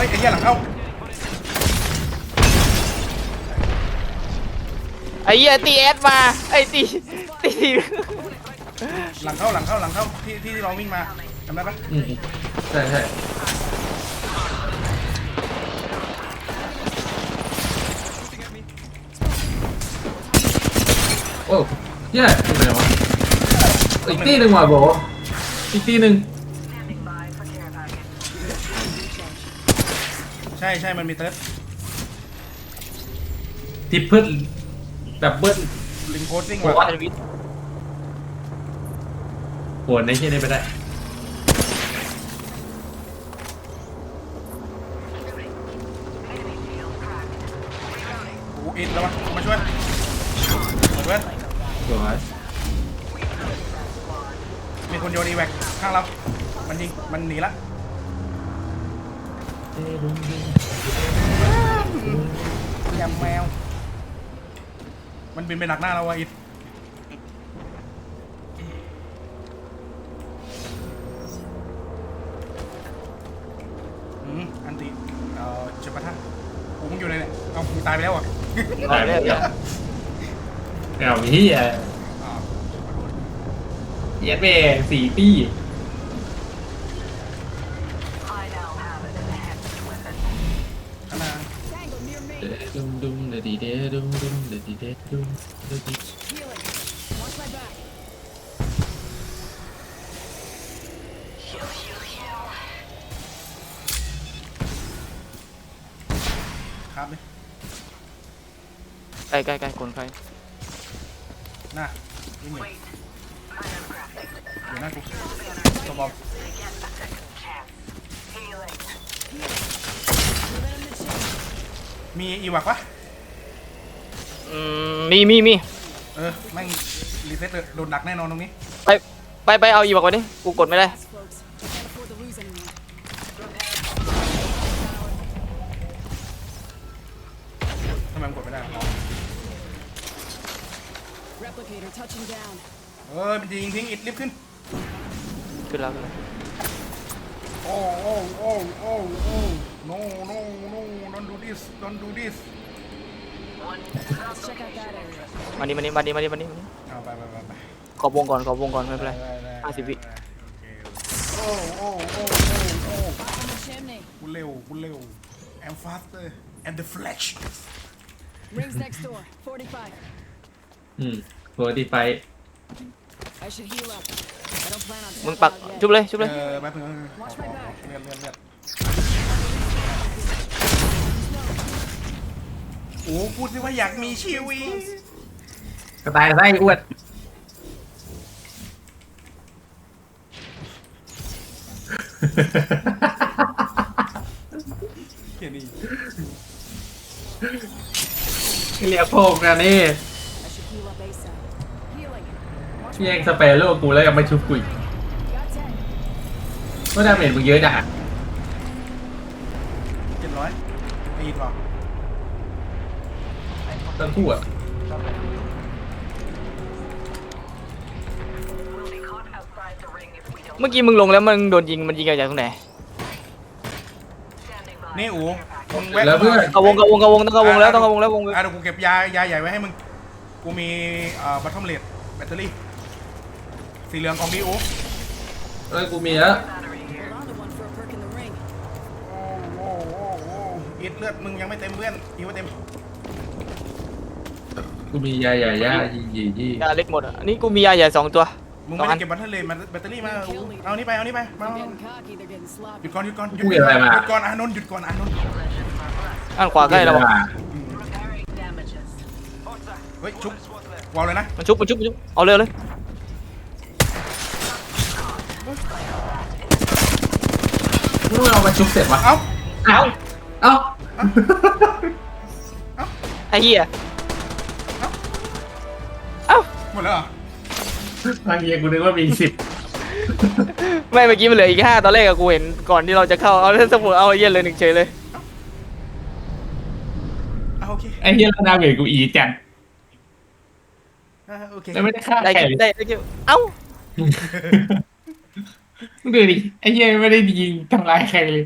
ฮ้ยไอ้เหี้ยหลังเข้าไอ้เหี้ยตีเอสมาไอ้ตีตีหลังเข้าหลังเข้าหลังเข้าที่ที่ที่เราวิ่งมาจำได้ปะอืมใช่ใช่โอ้เหี้ยอยู่ไหนวะอีกตีหนึ่งว่ะโบอีกตีหนึ่ง ใช่ใช่มันมีเติร์ดทิปเพิลดับเบิ้ลลิงโคดซิ่งโอ้ว่ะยปวดในที่นี้ไปได้โอ้อินแล้ววะมาช่วยเพื่อนสวยมีคนโยนอีแวกข้างเรา มันยิงมันหนีละ ยำแมว มันบินไปหนักหน้าเราวะอินอืมอันติเอ่อเจ็บปะท่านกูมึงอยู่ไหนเนี่ยเอามึงตายไปแล้วอะตายไปแล้วแนวนี้อะอ้าวขอโทษ เย็ดเบสี่ปี ดุมดุมเดดีเดดุมดุมเดดีเดดุมเดดีครับดิใกล้ใกล้ใกล้คนใครหน้าวิ่งหนีอยู่หน้ากูตัวบอมมีอีวักปะ อืมมีมีมีเออแม่งรีเซ็ตเลยโดนดักแน่นอนตรงนี้ไปไปไปเอาอีบอกไว้ดิกูกดไม่ได้ ทำไมมันกดไม่ได้อ๋อ Replicator touching down. เออมันจะยิงทิ้งอิดรีบขึ้น ขึ้นแล้วขึ้นแล้วโอ้โอ้โอ้โอ้โอ้ no no no don't do this don't do this มานี่มานี่มานี่มานี่มานี่มานี่เอาไปไปไปไปขอบวงก่อนขอบวงก่อนไม่เป็นไรด้ด้ห้าสิบวิโอเคโอ้โอ้โอ้โอ้โอ้ Up in the chimney. กูเร็วกูเร็ว I'm faster and the flash Rings next door. 45. อืมตัวที่ไป I should heal up. I don't plan on มึง tapping ปัก out ชุบ yet. เลย ชุบเอเลยอแป๊บนึง Watch my back เลือดเลือดเลือด อ้พูดสิว่าอยากมีชีวิตกระต่ายไส้อ้วนเฮียนี่เรียกโพกนะนี่ I should heal up ASAP. Healing. Watch แย่งสเปรโลกูแล้วยังไม่ชุบกุย Got 10. ก็ดาเมจมึงเยอะจังอะเจ็ดร้อยไอ้อีกเหรอ ทั้งคู่อะเมื่อกี้มึงลงแล้วมึงโดนยิงมันยิงจากตรงไหนนี่อูมึงแวะแล้วเพื่อนกระวงกระวงกระวงต้องกระวงแล้วต้องกระวงแล้ววงอะเดี๋ยวกูเก็บยายาใหญ่ไว้ให้มึง กูมีเอ่อบัตทอมเลดแบตเตอรี่ สีเหลืองของดีอูเอ้ยกูมีแล้ว Hold on to one for a perk in the ring. โอ้โหโอ้โหอิดเลือดมึงยังไม่เต็มเพื่อนอีกว่าเต็ม กูมียาใหญ่ยายี่ยี่ยี่ยาเล็กหมดอะอันนี้กูมียาใหญ่สองตัว มึงสองไม่อัได้นเก็บบัตเตอร์เลดมาแบตเตอรี่มาอูเอานี่ไปเอานี่ไปมา They're มา getting cocky. They're getting หยุด sloppy. ก่อนหยุดก่อนหยุดกูเห็นอะไรมาหยุดก่อนอานนท์หยุดก่อนอานนท์อันขวาใกล้เราบอกเฮ้ยชุบวอลเลยนะมันชุบมันชุบมันชุบเอาเลยเอาเลยมึงเอามาชุบเสร็จวะเอ้าเอ้าเอ้าไอ้เหี้ยเอ้า หมดแล้วเหรอทางเฮียกูนึกว่ามีสิบไม่เมื่อกี้มันเหลืออีกห้าตอนแรกอะกูเห็นก่อนที่เราจะเข้าเอาเล่นสมุดเอาไอ้เหี้ยเลยหนึ่งเฉยเลยอะโอเคไอ้เฮียแล้วดาเมจกูอีจังอะโอเคแล้วไม่ได้ฆ่าได้ใครคิวได้ได้คิวเอ้ามึงดูดิไอ้เฮียไม่ได้ยิงทำร้ายใครเลย